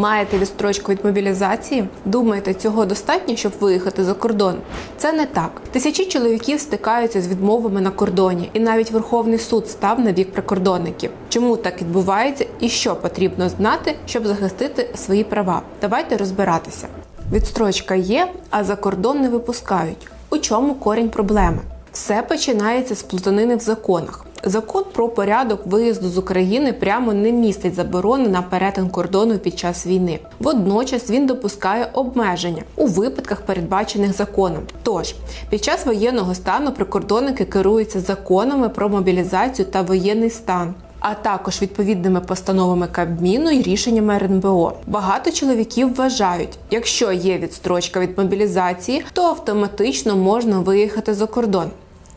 Маєте відстрочку від мобілізації? Думаєте, цього достатньо, щоб виїхати за кордон? Це не так. Тисячі чоловіків стикаються з відмовами на кордоні, і навіть Верховний суд став на бік прикордонників. Чому так відбувається і що потрібно знати, щоб захистити свої права? Давайте розбиратися. Відстрочка є, а за кордон не випускають. У чому корінь проблеми? Все починається з плутанини в законах. Закон про порядок виїзду з України прямо не містить заборони на перетин кордону під час війни. Водночас він допускає обмеження у випадках, передбачених законом. Тож під час воєнного стану прикордонники керуються законами про мобілізацію та воєнний стан. А також відповідними постановами Кабміну і рішеннями РНБО. Багато чоловіків вважають, якщо є відстрочка від мобілізації, то автоматично можна виїхати за кордон.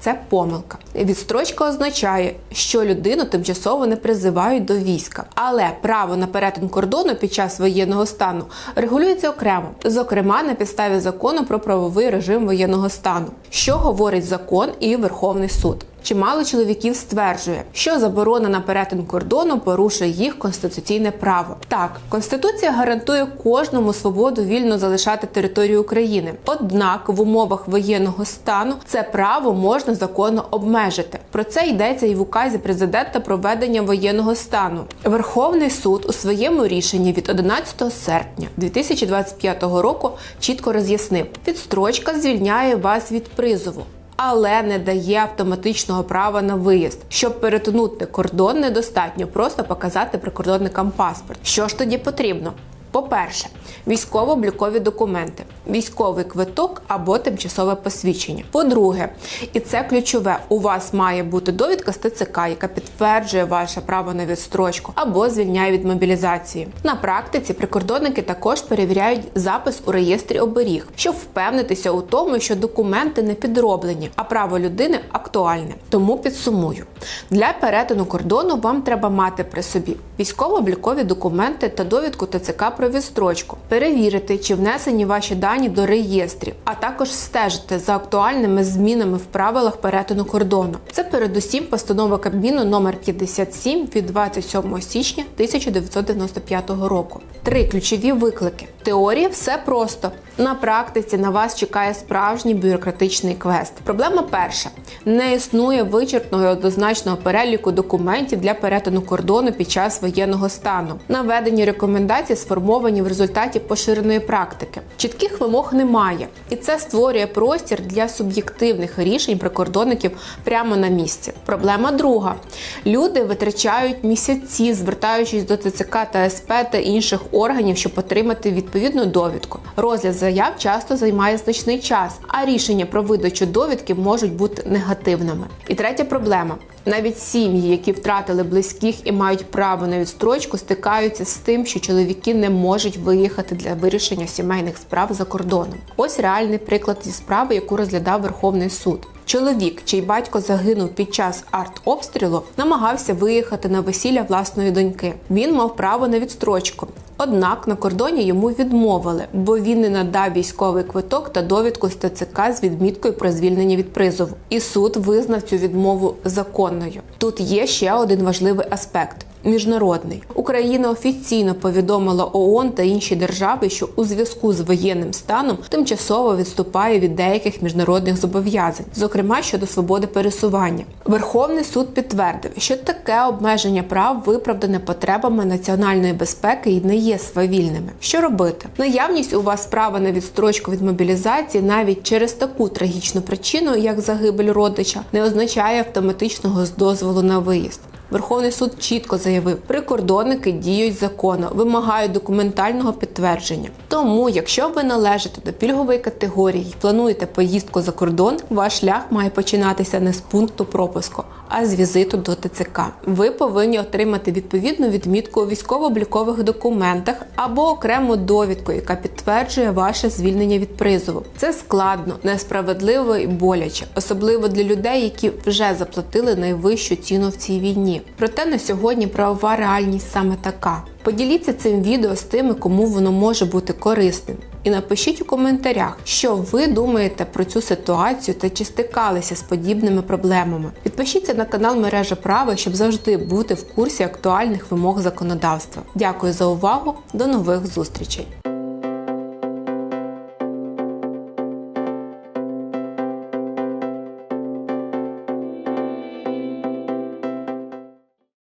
Це помилка. Відстрочка означає, що людину тимчасово не призивають до війська, але право на перетин кордону під час воєнного стану регулюється окремо, зокрема на підставі закону про правовий режим воєнного стану, що говорить закон і Верховний суд. Чимало чоловіків стверджує, що заборона на перетин кордону порушує їх конституційне право. Так, конституція гарантує кожному свободу вільно залишати територію України. Однак в умовах воєнного стану це право можна законно обмежити. Про це йдеться і в указі президента про введення воєнного стану. Верховний суд у своєму рішенні від 11 серпня 2025 року чітко роз'яснив: відстрочка звільняє вас від призову але не дає автоматичного права на виїзд. Щоб перетнути кордон, недостатньо просто показати прикордонникам паспорт. Що ж тоді потрібно? По-перше, військово-облікові документи, військовий квиток або тимчасове посвідчення. По-друге, і це ключове, у вас має бути довідка з ТЦК, яка підтверджує ваше право на відстрочку або звільняє від мобілізації. На практиці прикордонники також перевіряють запис у реєстрі оберіг, щоб впевнитися у тому, що документи не підроблені, а право людини актуальне. Тому підсумую: для перетину кордону вам треба мати при собі військово-облікові документи та довідку ТЦК про відстрочку, перевірити, чи внесені ваші дані до реєстрів, а також стежити за актуальними змінами в правилах перетину кордону. Це передусім постанова Кабміну номер 57 від 27 січня 1995 року. Три ключові виклики. Теорія все просто. На практиці на вас чекає справжній бюрократичний квест. Проблема перша: не існує вичерпного і однозначного переліку документів для перетину кордону під час воєнного стану. Наведені рекомендації сформовані в результаті поширеної практики. Чітких вимог немає, і це створює простір для суб'єктивних рішень прикордонників прямо на місці. Проблема друга: люди витрачають місяці, звертаючись до ТЦК та СП та інших органів, щоб отримати відповідну довідку. Розгляд заяв часто займає значний час, а рішення про видачу довідки можуть бути негативними. І третя проблема. Навіть сім'ї, які втратили близьких і мають право на відстрочку, стикаються з тим, що чоловіки не можуть виїхати для вирішення сімейних справ за кордоном. Ось реальний приклад зі справи, яку розглядав Верховний суд. Чоловік, чий батько загинув під час артобстрілу, намагався виїхати на весілля власної доньки. Він мав право на відстрочку. Однак на кордоні йому відмовили, бо він не надав військовий квиток та довідку з ТЦК з відміткою про звільнення від призову. І суд визнав цю відмову законною. Тут є ще один важливий аспект. Міжнародний Україна офіційно повідомила ООН та інші держави, що у зв'язку з воєнним станом тимчасово відступає від деяких міжнародних зобов'язань, зокрема щодо свободи пересування. Верховний суд підтвердив, що таке обмеження прав виправдане потребами національної безпеки і не є свавільними. Що робити? Наявність у вас права на відстрочку від мобілізації навіть через таку трагічну причину, як загибель родича, не означає автоматичного дозволу на виїзд. Верховний суд чітко заявив, прикордонники діють законно, вимагають документального підтвердження. Тому, якщо ви належите до пільгової категорії і плануєте поїздку за кордон, ваш шлях має починатися не з пункту пропуску, а з візиту до ТЦК. Ви повинні отримати відповідну відмітку у військово-облікових документах або окрему довідку, яка підтверджує ваше звільнення від призову. Це складно, несправедливо і боляче, особливо для людей, які вже заплатили найвищу ціну в цій війні. Проте на сьогодні правова реальність саме така. Поділіться цим відео з тими, кому воно може бути корисним. І напишіть у коментарях, що ви думаєте про цю ситуацію та чи стикалися з подібними проблемами. Підпишіться на канал Мережа Права, щоб завжди бути в курсі актуальних вимог законодавства. Дякую за увагу, до нових зустрічей!